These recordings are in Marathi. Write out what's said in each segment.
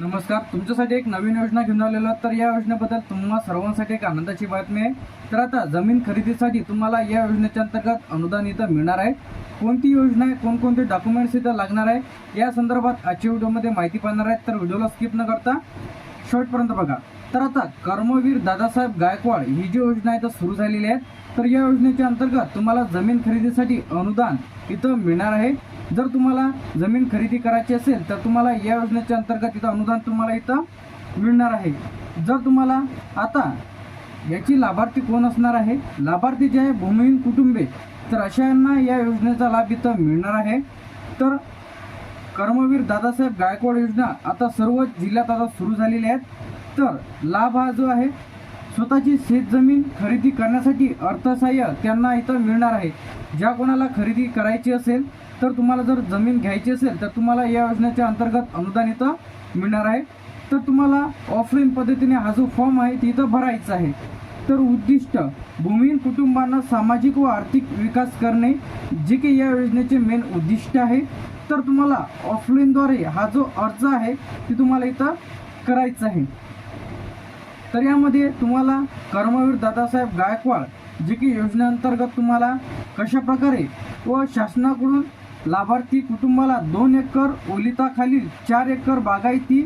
नमस्कार तुमच्यासाठी एक नवीन योजना घेऊन आलेलो तर या योजनेबद्दल तुम्हाला सर्वांसाठी एक आनंदाची बातमी आहे. तर आता जमीन खरेदीसाठी तुम्हाला या योजनेच्या अंतर्गत अनुदान इथं मिळणार आहे. कोणती योजना आहे कोणकोणते डॉक्युमेंट्स इथं लागणार आहे या संदर्भात आजच्या व्हिडिओमध्ये माहिती पाहणार आहेत. तर व्हिडिओला स्किप न करता शेवटपर्यंत बघा. तर आता कर्मवीर दादासाहेब गायकवाड ही जी योजना आहे तर सुरू झालेली आहे तर या योजनेच्या अंतर्गत तुम्हाला जमीन खरेदीसाठी अनुदान इथं मिळणार आहे. जर तुम्हाला जमीन खरेदी करायची असेल तर तुम्हाला या योजनेच्या अंतर्गत इथं अनुदान तुम्हाला इथं मिळणार आहे. जर तुम्हाला आता याची लाभार्थी कोण असणार आहे? लाभार्थी जे आहे भूमिहीन कुटुंबे तर अशांना या योजनेचा लाभ इथं मिळणार आहे. तर कर्मवीर दादासाहेब गायकवाड योजना आता सर्व जिल्ह्यात आता सुरू झालेली आहेत. तर लाभ हा जो आहे स्वतःची शेतजमीन खरेदी करण्यासाठी अर्थसहाय्य त्यांना इथं मिळणार आहे. ज्या कोणाला खरेदी करायची असेल तर तुम्हाला जर जमीन घ्यायची असेल तर तुम्हाला या योजनेच्या अंतर्गत अनुदान इथं मिळणार आहे. तर तुम्हाला ऑफलाईन पद्धतीने हा जो फॉर्म आहे ते इथं भरायचा आहे. तर उद्दिष्ट भूमिहीन कुटुंबांना सामाजिक व आर्थिक विकास करणे जे की या योजनेचे मेन उद्दिष्ट आहे. तर तुम्हाला ऑफलाईनद्वारे हा जो अर्ज आहे ते तुम्हाला इथं करायचा आहे. तर यामध्ये तुम्हाला कर्मवीर दादासाहेब गायकवाड जे की योजनेअंतर्गत तुम्हाला कशा प्रकारे व शासनाकडून लाभार्थी कुटुंबाला दोन एकर ओलिताखालील चार एकर बागायती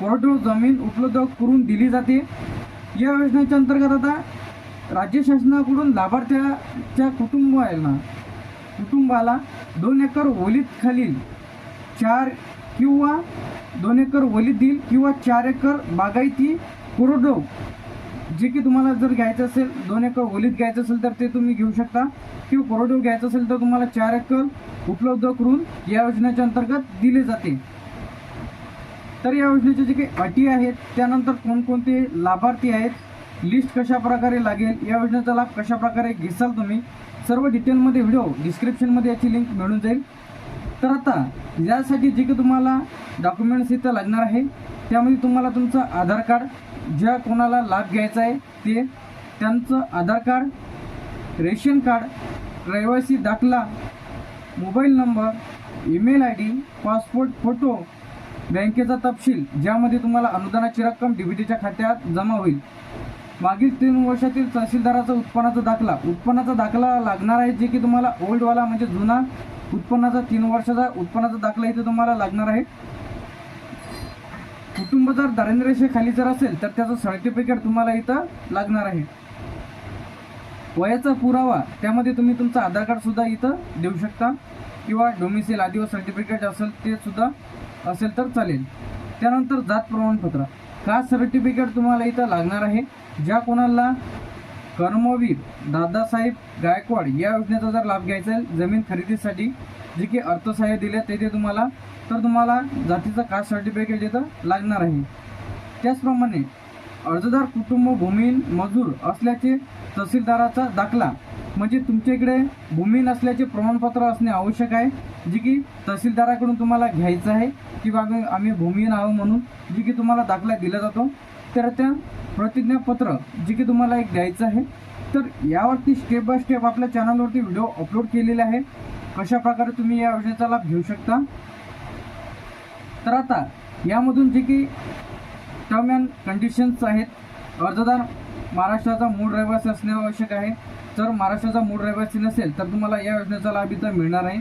कोरडो जमीन उपलब्ध करून दिली जाते. या योजनेच्या अंतर्गत आता राज्य शासनाकडून लाभार्थ्याच्या कुटुंब आहे ना कुटुंबाला दोन एकर ओलीत खालील चार किंवा दोन एकर ओलीत देईल किंवा चार एकर बागायती कोरडो जे की तुम्हाला जर घ्यायचं असेल दोन एकर ओलीत घ्यायचं असेल तर ते तुम्ही घेऊ शकता. किंवा कोरडो घ्यायचं असेल तर तुम्हाला चार एकर उपलब्ध करून या योजनेच्या अंतर्गत दिले जाते. तर या योजनेच्या जे काही अटी आहेत त्यानंतर कोणकोणते लाभार्थी आहेत लिस्ट कशा प्रकारे लागेल या योजनेचा लाभ कशा प्रकारे घेसाल तुम्ही सर्व डिटेलमध्ये व्हिडिओ डिस्क्रिप्शनमध्ये याची लिंक मिळून जाईल. तर आता यासाठी जे काही तुम्हाला डॉक्युमेंट्स इथं लागणार आहे त्यामध्ये तुम्हाला तुमचं आधार कार्ड ज्या कोणाला लाभ घ्यायचा आहे ते त्यांचं आधार कार्ड रेशन कार्ड रहिवासी दाखला mobile number email I D passport photo बँकेचा तपशील ज्यामध्ये तुम्हाला अनुदानाची रक्कम डीबीटीच्या खात्यात जमा होईल. मागील तीन वर्षातील तहसीलदाराचा उत्पन्नाचा दाखला. उत्पन्नाचा दाखला लागणार आहे जे की तुम्हाला ओल्डवाला म्हणजे जुना उत्पन्नाचा तीन वर्षाचा उत्पन्नाचा दाखला इथे तुम्हाला लागणार आहे. कुटुंब जर दारिद्र्यरेषेखाली जर असेल तर त्याचं सर्टिफिकेट तुम्हाला इथं लागणार आहे. वयाचा पुरावा त्यामध्ये तुम्ही तुमचं आधार कार्डसुद्धा इथं देऊ शकता. किंवा डोमिसिल आदिवास सर्टिफिकेट असेल ते सुद्धा असेल तर चालेल. त्यानंतर जात प्रमाणपत्र. कास्ट सर्टिफिकेट तुम्हाला इथं लागणार आहे? ज्या कोणाला कर्मवीर दादासाहेब गायकवाड या योजनेचा जर लाभ घ्यायचा आहे जमीन खरेदीसाठी जे की अर्थसहाय्य दिले तेथे तुम्हाला तर तुम्हाला जातीचं कास्ट सर्टिफिकेट इथं लागणार आहे. त्याचप्रमाणे अर्जदार कुटुंब भूमिहीन मजूर असल्याचे तहसीलदाराचा दाखला म्हणजे तुमच्या इकडे भूमिहीन असल्याचे प्रमाणपत्र असणे आवश्यक आहे जे की तहसीलदाराकडून तुम्हाला घ्यायचं आहे किंवा आम्ही भूमिहीन आहो म्हणून जे की तुम्हाला दाखला दिला जातो. तर त्या प्रतिज्ञापत्र जे की तुम्हाला एक द्यायचं आहे. तर यावरती स्टेप बाय स्टेप आपल्या चॅनलवरती व्हिडिओ अपलोड केलेले आहे. कशा प्रकारे तुम्ही या योजनेचा लाभ घेऊ शकता? तर आता यामधून जे की टर्म अँड कंडिशन्स आहेत अर्जदार महाराष्ट्राचा मूळ रहिवासी असणे आवश्यक आहे. जर महाराष्ट्राचा मूळ रहिवासी नसेल तर तुम्हाला या योजनेचा लाभ इथं मिळणार आहे.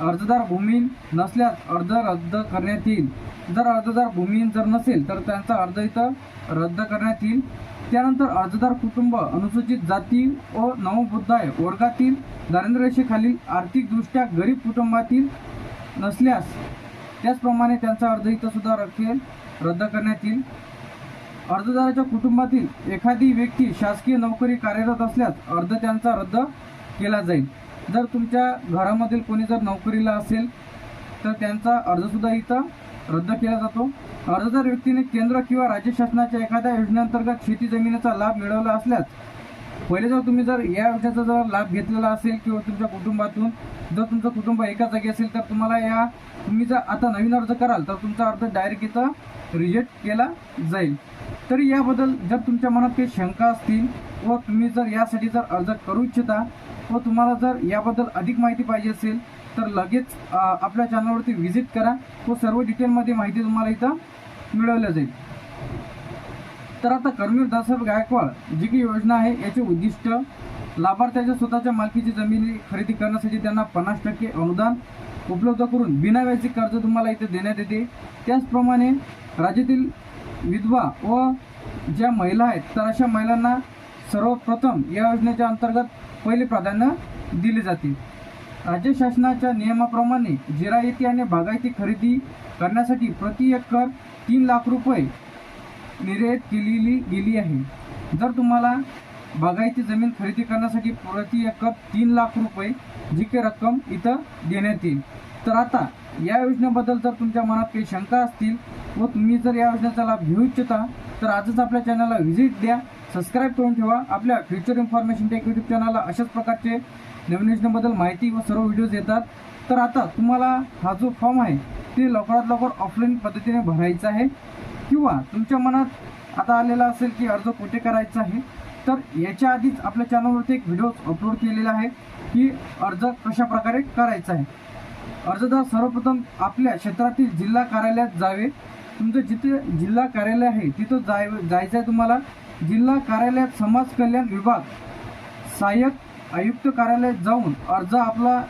अर्जदार भूमिहीन नसल्यास अर्ज रद्द करण्यात येईल. जर अर्जदार भूमिहीन जर नसेल तर त्यांचा अर्ज इथं रद्द करण्यात येईल. त्यानंतर अर्जदार कुटुंब अनुसूचित जाती व नवबुद्धाय वर्गातील दारिद्र्य रेषेखालील आर्थिकदृष्ट्या गरीब कुटुंबातील नसल्यास त्याचप्रमाणे त्यांचा अर्ज इथं सुद्धा रखेल रद्द करण्यात येईल. अर्जदाराच्या कुटुंबातील एखादी व्यक्ती शासकीय नोकरी कार्यरत असल्यास अर्ज त्यांचा रद्द केला जाईल. जर तुमच्या घरामधील कोणी जर नोकरीला असेल तर त्यांचा अर्जसुद्धा इथं रद्द केला जातो. अर्जदार व्यक्तीने केंद्र किंवा राज्य शासनाच्या एखाद्या योजनेअंतर्गत शेती जमिनीचा लाभ मिळवला असल्यास पहिले जर तुम्ही जर या योजनेचा जर लाभ घेतलेला असेल किंवा तुमच्या कुटुंबातून जर तुमचं कुटुंब एका जागी असेल तर तुम्हाला या तुम्ही जर आता नवीन अर्ज कराल तर तुमचा अर्ज डायरेक्ट इथं रिजेक्ट केला जाईल. तरी याबद्दल जर तुमच्या मनात काही शंका असतील व तुम्ही जर यासाठी जर अर्ज करू इच्छिता व तुम्हाला जर याबद्दल अधिक माहिती पाहिजे असेल तर लगेच आपल्या चॅनलवरती व्हिजिट करा व सर्व डिटेलमध्ये माहिती तुम्हाला इथं मिळवल्या जाईल. तर आता कर्मीर दासाहेब गायकवाड जी की योजना आहे याचे उद्दिष्ट लाभार्थ्याच्या स्वतःच्या मालकीची जमिनी खरेदी करण्यासाठी त्यांना पन्नास टक्के अनुदान उपलब्ध करून बिनाव्याजी कर्ज तुम्हाला इथे देण्यात येते. त्याचप्रमाणे राज्यातील विधवा व ज्या महिला आहेत तर अशा महिलांना सर्वप्रथम या योजनेच्या अंतर्गत पहिले प्राधान्य दिले जाते. राज्य शासनाच्या नियमाप्रमाणे जिरायती आणि बागायती खरेदी करण्यासाठी प्रति एकर तीन लाख रुपये निर्यात केलेली गेली आहे. जर तुम्हाला बागायती जमीन खरेदी करण्यासाठी प्रति एकर तीन लाख रुपये जी काही रक्कम इथं देण्यात येईल. तर आता या योजनेबद्दल जर तुमच्या मनात काही शंका असतील व तुम्ही जर या योजनेचा लाभ घेऊ इच्छिता तर आजच आपल्या चॅनलला व्हिजिट द्या सबस्क्राईब करून ठेवा. आपल्या फ्युचर इन्फॉर्मेशन टेक यूट्यूब चॅनलला अशाच प्रकारचे नवीन योजनेबद्दल माहिती व सर्व व्हिडिओज येतात. तर आता तुम्हाला हा जो फॉर्म आहे ते लवकरात लवकर ऑफलाईन पद्धतीने भरायचा आहे. किंवा तुमच्या मनात आता आलेला असेल की अर्ज कुठे करायचा आहे तर याच्या आधीच आपल्या चॅनलवरती एक व्हिडिओ अपलोड केलेला आहे की अर्ज कशा प्रकारे करायचा आहे. अर्जदार सर्वप्रथम आपल्या क्षेत्रातील जिल्हा कार्यालयात जावे. तुमचं जिथे जिल्हा कार्यालय आहे तिथं जाय जायचं आहे तुम्हाला. जिल्हा कार्यालयात समाज कल्याण विभाग सहाय्यक आयुक्त कार्यालयात जाऊन अर्ज आपला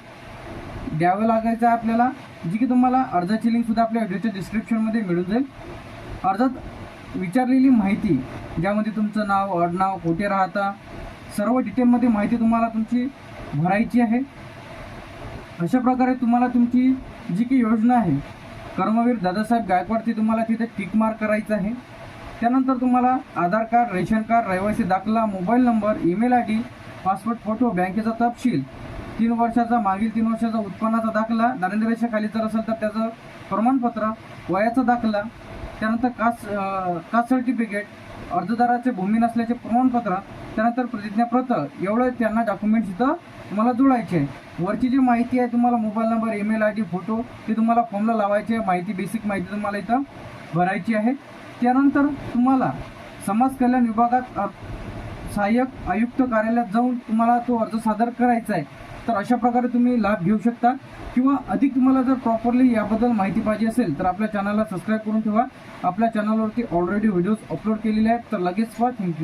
द्यावं लागायचं आहे आपल्याला जी की तुम्हाला अर्जाची लिंकसुद्धा आपल्या व्हिडिओच्या डिस्क्रिप्शनमध्ये मिळून जाईल. अर्थात विचारलेली माहिती ज्यामध्ये तुमचं नाव आडनाव कुठे राहता सर्व डिटेलमध्ये माहिती तुम्हाला तुमची भरायची आहे. अशा प्रकारे तुम्हाला तुमची जी काही योजना आहे कर्मवीर दादासाहेब गायकवाड ती तुम्हाला तिथे टिक मार्क करायचं आहे. त्यानंतर तुम्हाला आधार कार्ड रेशन कार्ड रहिवासी दाखला mobile number email I D passport photo बँकेचा तपशील तीन वर्षाचा मागील तीन वर्षाचा उत्पन्नाचा दाखला दारिद्र्य खाली जर असेल तर त्याचं प्रमाणपत्र वयाचा दाखला त्यानंतर कास्ट कास्ट सर्टिफिकेट अर्जदाराचे भूमी नसल्याचे प्रमाणपत्र त्यानंतर प्रतिज्ञापत्र एवढं त्यांना डॉक्युमेंट्स इथं तुम्हाला जोडायचे. आहे वरची जी माहिती आहे तुम्हाला mobile number email I D photo ते तुम्हाला फॉर्मला लावायचे. आहे माहिती बेसिक माहिती तुम्हाला इथं भरायची आहे. त्यानंतर तुम्हाला समाज कल्याण विभागात सहाय्यक आयुक्त कार्यालयात जाऊन तुम्हाला तो अर्ज सादर करायचा आहे. तर अशा प्रकारे तुम्ही लाभ घेऊ शकता. किंवा अधिक तुम्हाला जर प्रॉपरली याबद्दल माहिती पाहिजे असेल तर आपल्या चॅनलला सबस्क्राईब करून ठेवा. आपल्या चॅनलवरती ऑलरेडी व्हिडिओज अपलोड केलेले आहेत तर लगेच वा थँक्यू